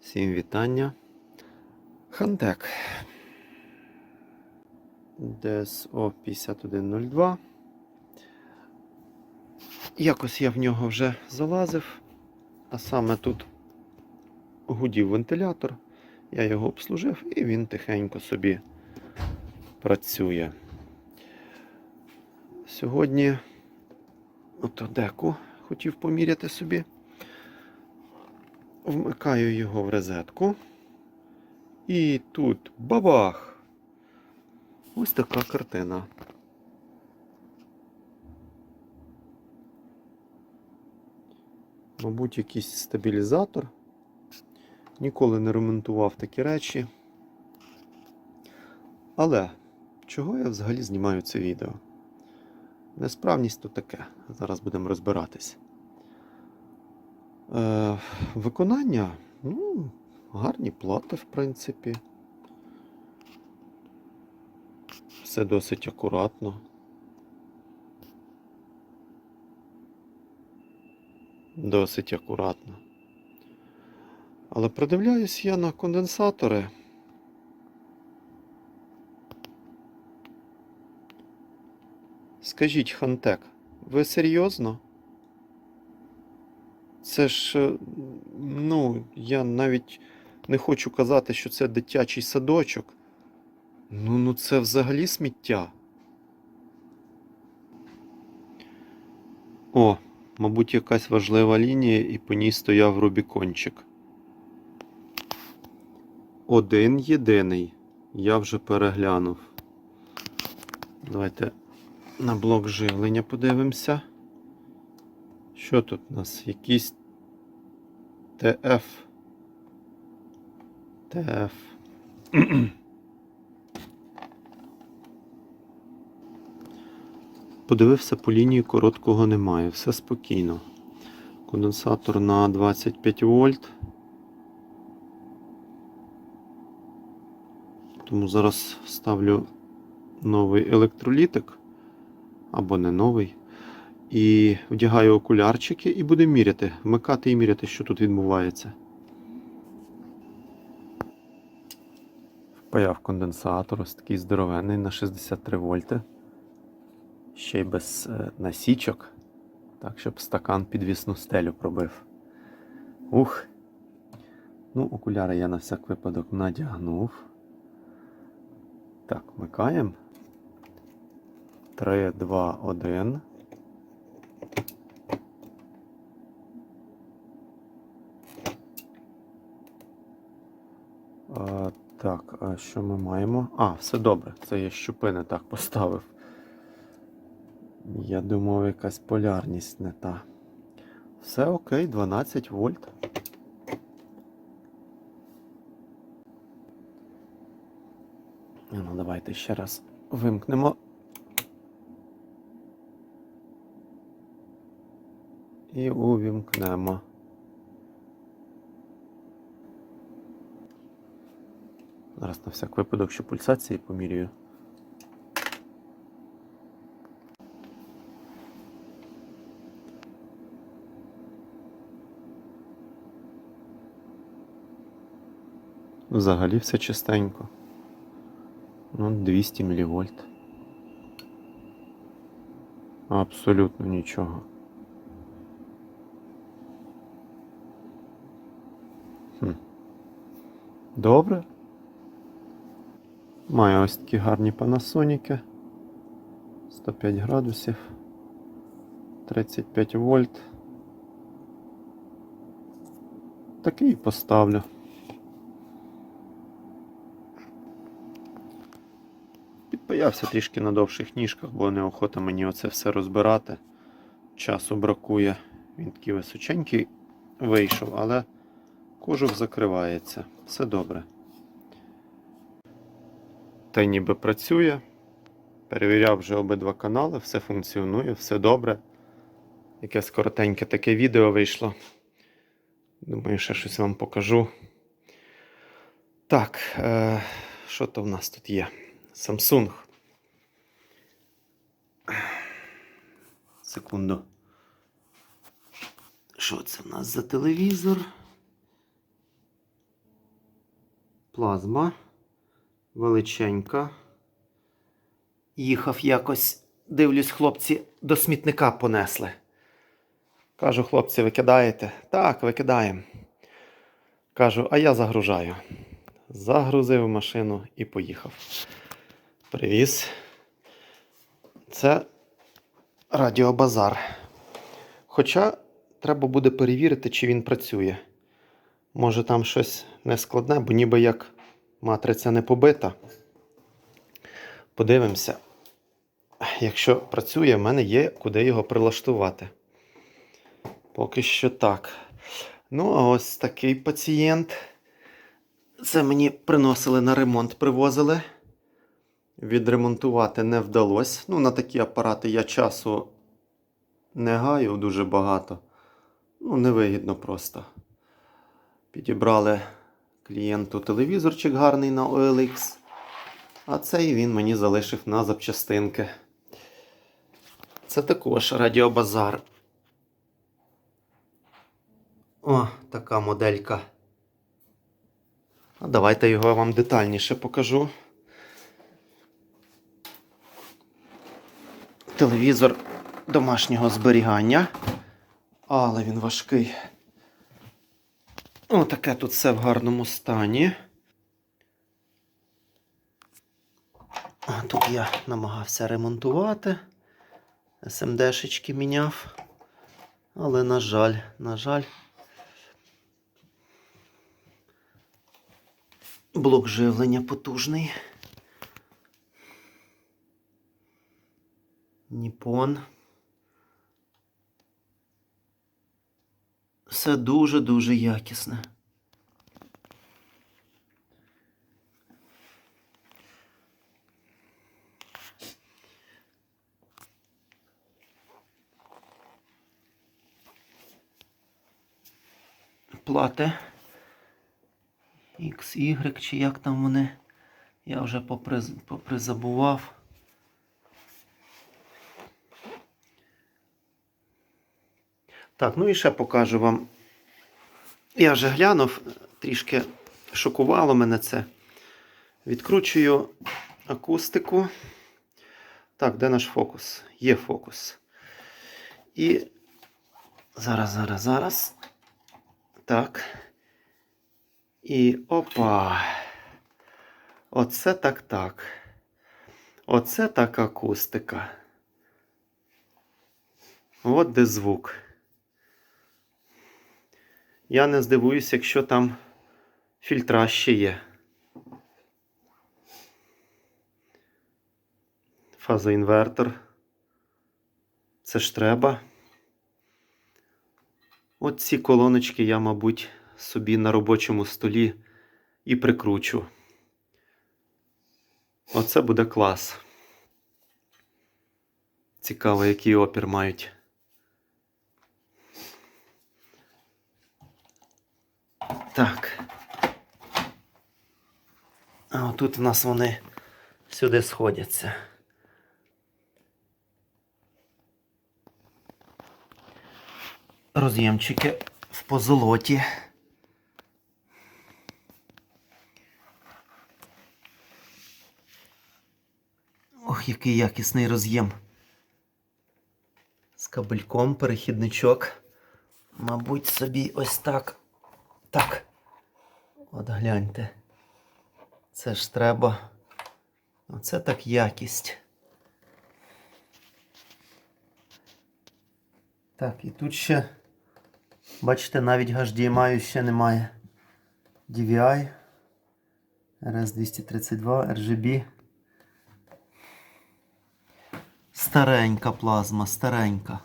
Всім вітання. Хантек. DSO 5102. Якось я в нього вже залазив, а саме тут гудів вентилятор. Я його обслужив і він тихенько собі працює. Сьогодні ото деку хотів поміряти собі. Вмикаю його в розетку. І тут бабах! Ось така картина. Мабуть, якийсь стабілізатор. Ніколи не ремонтував такі речі. Але чого я взагалі знімаю це відео? Несправність то таке. Зараз будемо розбиратись. Е, виконання, ну, гарні плати, в принципі. Все досить акуратно. Досить акуратно. Але придивляюсь я на конденсатори. Скажіть, Хантек, ви серйозно? Це ж, е, ну, я навіть не хочу казати, що це дитячий садочок. Ну, ну це взагалі сміття. О, мабуть, якась важлива лінія, і по ній стояв Рубікончик. Один єдиний. Я вже переглянув. Давайте на блок живлення подивимося. Що тут у нас? Якийсь ТФ. ТФ. Подивився по лінії короткого немає, все спокійно. Конденсатор на 25 вольт. Тому зараз ставлю новий електролітик. Або не новий. І вдягаю окулярчики і буду міряти, вмикати і міряти, що тут відбувається. Впаяв конденсатор, ось такий здоровенний на 63 вольти. Ще й без е, насічок. Так, щоб стакан підвісну стелю пробив. Ух. Ну, окуляри я на всяк випадок надягнув. Так, вмикаємо. 3, 2, 1. А, так, а що ми маємо? А, все добре. Це я щупини так поставив. Я думав, якась полярність не та. Все окей, 12 вольт. Ну, давайте ще раз вимкнемо. І увімкнемо. Зараз на всяк випадок, що пульсації помірюю. Взагалі все чистенько. Ну, 200 мВ. Абсолютно нічого. Хм. Добре. Маю ось такі гарні панасоніки. 105 градусів. 35 вольт. Такий поставлю. Підпаявся трішки на довших ніжках, бо неохота мені оце все розбирати. Часу бракує. Він такий височенький вийшов, але кожух закривається. Все добре. Та ніби працює. Перевіряв вже обидва канали, все функціонує, все добре. Якесь коротеньке таке відео вийшло. Думаю, ще щось вам покажу. Так, е, що то в нас тут є? Samsung. Секунду. Що це в нас за телевізор? плазма. Величенька. Їхав якось, дивлюсь, хлопці до смітника понесли. Кажу, хлопці, викидаєте? Так, викидаємо. Кажу, а я загружаю. Загрузив машину і поїхав. Привіз. Це радіобазар. Хоча треба буде перевірити, чи він працює. Може там щось нескладне, бо ніби як матриця не побита. Подивимося. Якщо працює, в мене є куди його прилаштувати. Поки що так. Ну, а ось такий пацієнт. Це мені приносили на ремонт, привозили. Відремонтувати не вдалося. Ну, на такі апарати я часу не гаю дуже багато. Ну, невигідно просто. Підібрали клієнту телевізорчик гарний на OLX. А цей він мені залишив на запчастинки. Це також радіобазар. О, така моделька. А давайте його вам детальніше покажу. Телевізор домашнього зберігання. Але він важкий. О, таке тут все в гарному стані. А тут я намагався ремонтувати. СМДшечки міняв. Але, на жаль, на жаль. Блок живлення потужний. Ніпон. Все дуже-дуже якісне. Плати. XY, чи як там вони. Я вже поприз, попризабував. Так, ну і ще покажу вам. Я вже глянув, трішки шокувало мене це. Відкручую акустику. Так, де наш фокус? Є фокус. І зараз, зараз, зараз. Так. І опа. Оце так так. Оце так акустика. От де звук. Я не здивуюсь, якщо там фільтра ще є. Фазоінвертор. Це ж треба. От ці колоночки я, мабуть, собі на робочому столі і прикручу. Оце буде клас. Цікаво, який опір мають. Так. А отут в нас вони сюди сходяться. Роз'ємчики в позолоті. Ох, який якісний роз'єм. З кабельком перехідничок. Мабуть, собі ось так. Так. От гляньте. Це ж треба. Оце так якість. Так, і тут ще, бачите, навіть HDMI ще немає. DVI, RS232, RGB. Старенька плазма, старенька.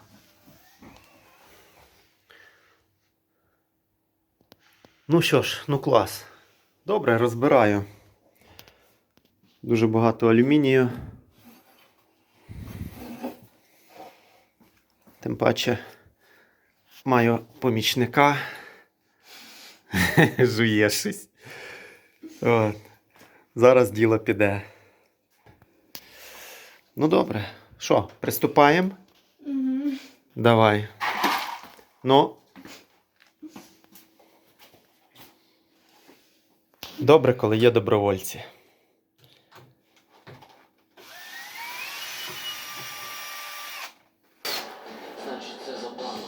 Ну що ж, ну клас. Добре, розбираю. Дуже багато алюмінію. Тим паче маю помічника. Жує щось. От. Зараз діло піде. Ну добре. Що, приступаємо? Угу. Давай. Ну. Добре, коли є добровольці. Значить, це за планом.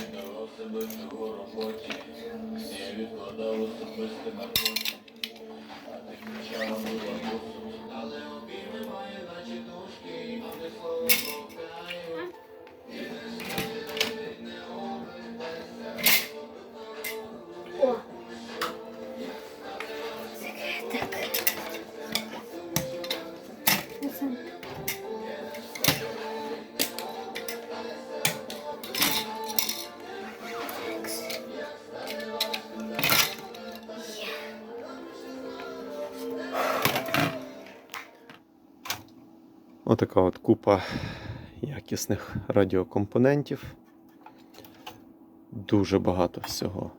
Віддавав себе всього роботі, всі відкладав особисте на. Отака от купа якісних радіокомпонентів. Дуже багато всього.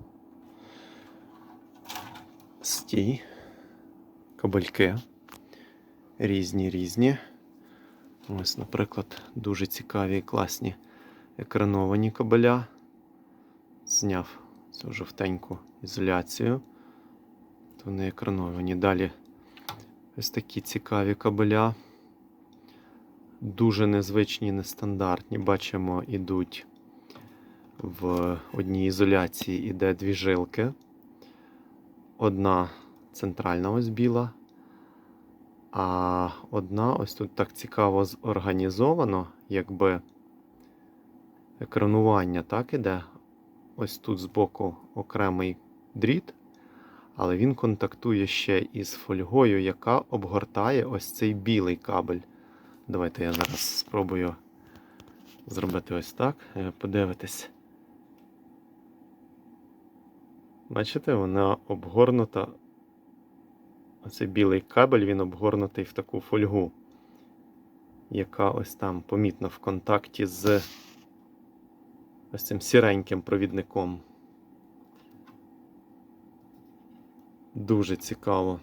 Стій, кабельки. Різні різні. Ось, наприклад, дуже цікаві і класні екрановані кабеля. Зняв цю жовтеньку ізоляцію. То вони екрановані. Далі ось такі цікаві кабеля. Дуже незвичні, нестандартні. Бачимо, ідуть в одній ізоляції іде дві жилки. Одна центральна ось біла, а одна ось тут так цікаво зорганізовано, якби екранування так іде. Ось тут збоку окремий дріт, але він контактує ще із фольгою, яка обгортає ось цей білий кабель. Давайте я зараз спробую зробити ось так. е, Подивитись. Бачите, вона обгорнута. Оцей білий кабель, він обгорнутий в таку фольгу, яка ось там помітно в контакті з ось цим сіреньким провідником. Дуже цікаво.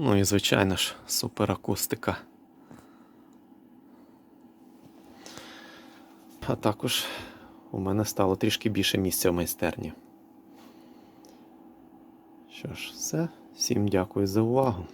Ну і звичайно ж, суперакустика. А також у мене стало трішки більше місця в майстерні. Що ж, все. Всім дякую за увагу.